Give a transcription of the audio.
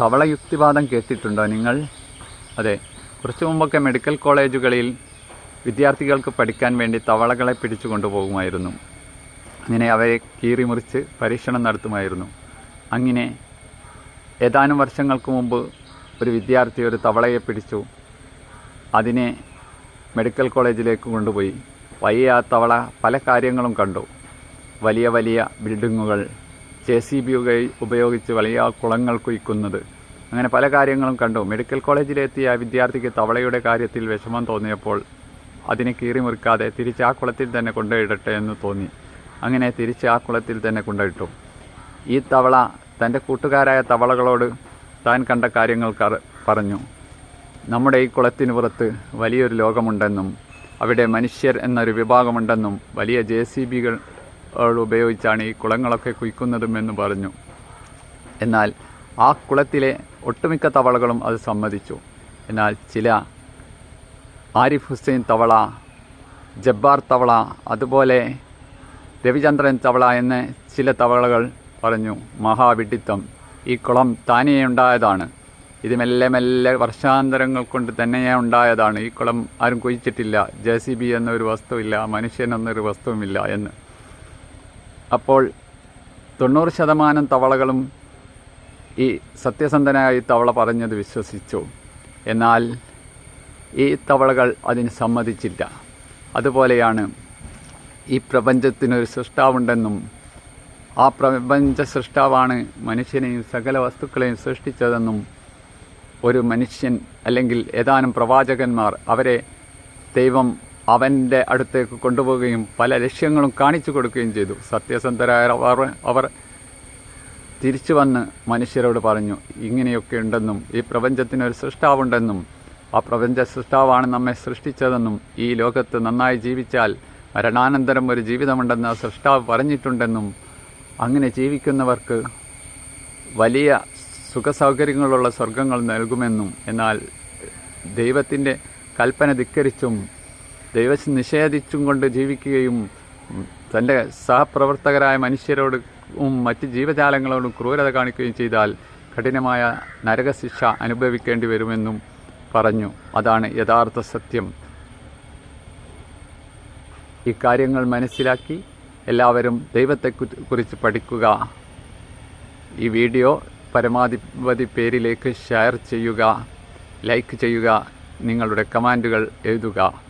തവള യുക്തിവാദം കേട്ടിട്ടുണ്ടോ നിങ്ങൾ? അതെ കുറച്ചു മുമ്പൊക്കെ മെഡിക്കൽ കോളേജുകളിൽ വിദ്യാർത്ഥികൾക്ക് പഠിക്കാൻ വേണ്ടി തവളകളെ പിടിച്ചു കൊണ്ടുപോകുമായിരുന്നു. അങ്ങനെ അവരെ കീറിമുറിച്ച് പരീക്ഷണം നടത്തുമായിരുന്നു. അങ്ങനെ ഏതാനും വർഷങ്ങൾക്ക് മുമ്പ് ഒരു വിദ്യാർത്ഥി ഒരു തവളയെ പിടിച്ചു. അതിനെ മെഡിക്കൽ കോളേജിലേക്ക് കൊണ്ടുപോയി. വയ്യ ആ തവള പല കാര്യങ്ങളും കണ്ടു. വലിയ വലിയ ബിൽഡിങ്ങുകൾ ജെ സി ബി ഉപയോഗിച്ച് വലിയ കുളങ്ങൾ കുയിക്കുന്നത് അങ്ങനെ പല കാര്യങ്ങളും കണ്ടു. മെഡിക്കൽ കോളേജിലെത്തിയ വിദ്യാർത്ഥിക്ക് തവളയുടെ കാര്യത്തിൽ വിഷമം തോന്നിയപ്പോൾ അതിനെ കീറി മുറിക്കാതെ തിരിച്ച് ആ കുളത്തിൽ തന്നെ കൊണ്ടുപോയിടട്ടെ എന്ന് തോന്നി. അങ്ങനെ തിരിച്ച് ആ കുളത്തിൽ തന്നെ കൊണ്ടുപോയിട്ടു. ഈ തവള തന്റെ കൂട്ടുകാരായ തവളകളോട് താൻ കണ്ട കാര്യങ്ങൾ പറഞ്ഞു. നമ്മുടെ ഈ കുളത്തിന് പുറത്ത് വലിയൊരു ലോകമുണ്ടെന്നും അവിടെ മനുഷ്യർ എന്നൊരു വിഭാഗമുണ്ടെന്നും വലിയ ജെ സി ബികൾ ഉപയോഗിച്ചാണ് ഈ കുളങ്ങളൊക്കെ കുയ്ക്കുന്നതും എന്ന് പറഞ്ഞു. എന്നാൽ ആ കുളത്തിലെ ഒട്ടുമിക്ക തവളകളും അത് സമ്മതിച്ചു. എന്നാൽ ചില ആരിഫ് ഹുസൈൻ തവള ജബ്ബാർ തവള അതുപോലെ രവിചന്ദ്രൻ തവള എന്ന് ചില തവളകൾ പറഞ്ഞു മഹാവിഡിത്തം ഈ കുളം താനേ ഉണ്ടായതാണ്. ഇത് മെല്ലെ മെല്ലെ വർഷാന്തരങ്ങൾ കൊണ്ട് തന്നെയേ ഉണ്ടായതാണ്. ഈ കുളം ആരും കുഴിച്ചിട്ടില്ല. ജെ സി ബി എന്നൊരു വസ്തുവില്ല മനുഷ്യൻ എന്നൊരു വസ്തുവുമില്ല എന്ന്. അപ്പോൾ തൊണ്ണൂറ് ശതമാനം തവളകളും ഈ സത്യസന്ധനായി തവള പറഞ്ഞത് വിശ്വസിച്ചു. എന്നാൽ ഈ തവളകൾ അതിന് സമ്മതിച്ചില്ല. അതുപോലെയാണ് ഈ പ്രപഞ്ചത്തിനൊരു സൃഷ്ടാവുണ്ടെന്നും ആ പ്രപഞ്ച സൃഷ്ടാവാണ് മനുഷ്യനെയും സകല വസ്തുക്കളെയും സൃഷ്ടിച്ചതെന്നും ഒരു മനുഷ്യൻ അല്ലെങ്കിൽ ഏതാനും പ്രവാചകന്മാർ അവരെ ദൈവം അവന്റെ അടുത്തേക്ക് കൊണ്ടുപോവുകയും പല ലക്ഷ്യങ്ങളും കാണിച്ചു കൊടുക്കുകയും ചെയ്തു. സത്യസന്ധരായ അവർ തിരിച്ചു വന്ന് മനുഷ്യരോട് പറഞ്ഞു ഇങ്ങനെയൊക്കെ ഉണ്ടെന്നും ഈ പ്രപഞ്ചത്തിനൊരു സൃഷ്ടാവുണ്ടെന്നും ആ പ്രപഞ്ച സൃഷ്ടാവാണ് നമ്മെ സൃഷ്ടിച്ചതെന്നും ഈ ലോകത്ത് നന്നായി ജീവിച്ചാൽ മരണാനന്തരം ഒരു ജീവിതമുണ്ടെന്ന് സൃഷ്ടാവ് പറഞ്ഞിട്ടുണ്ടെന്നും അങ്ങനെ ജീവിക്കുന്നവർക്ക് വലിയ സുഖസൗകര്യങ്ങളുള്ള സ്വർഗങ്ങൾ നൽകുമെന്നും എന്നാൽ ദൈവത്തിന്റെ കൽപ്പന ധിക്കരിച്ചും ദൈവ നിഷേധിച്ചും കൊണ്ട് ജീവിക്കുകയും തന്റെ സഹപ്രവർത്തകരായ മനുഷ്യരോട് മറ്റ് ജീവജാലങ്ങളോടും ക്രൂരത കാണിക്കുകയും ചെയ്താൽ കഠിനമായ നരകശിക്ഷ അനുഭവിക്കേണ്ടി വരുമെന്നും പറഞ്ഞു. അതാണ് യഥാർത്ഥ സത്യം. ഇക്കാര്യങ്ങൾ കാര്യങ്ങൾ മനസ്സിലാക്കി എല്ലാവരും ദൈവത്തെ കുറിച്ച് പഠിക്കുക. ഈ വീഡിയോ പരമാധിപതി പേരിലേക്ക് ഷെയർ ചെയ്യുക ലൈക്ക് ചെയ്യുക നിങ്ങളുടെ കമാൻഡുകൾ എഴുതുക.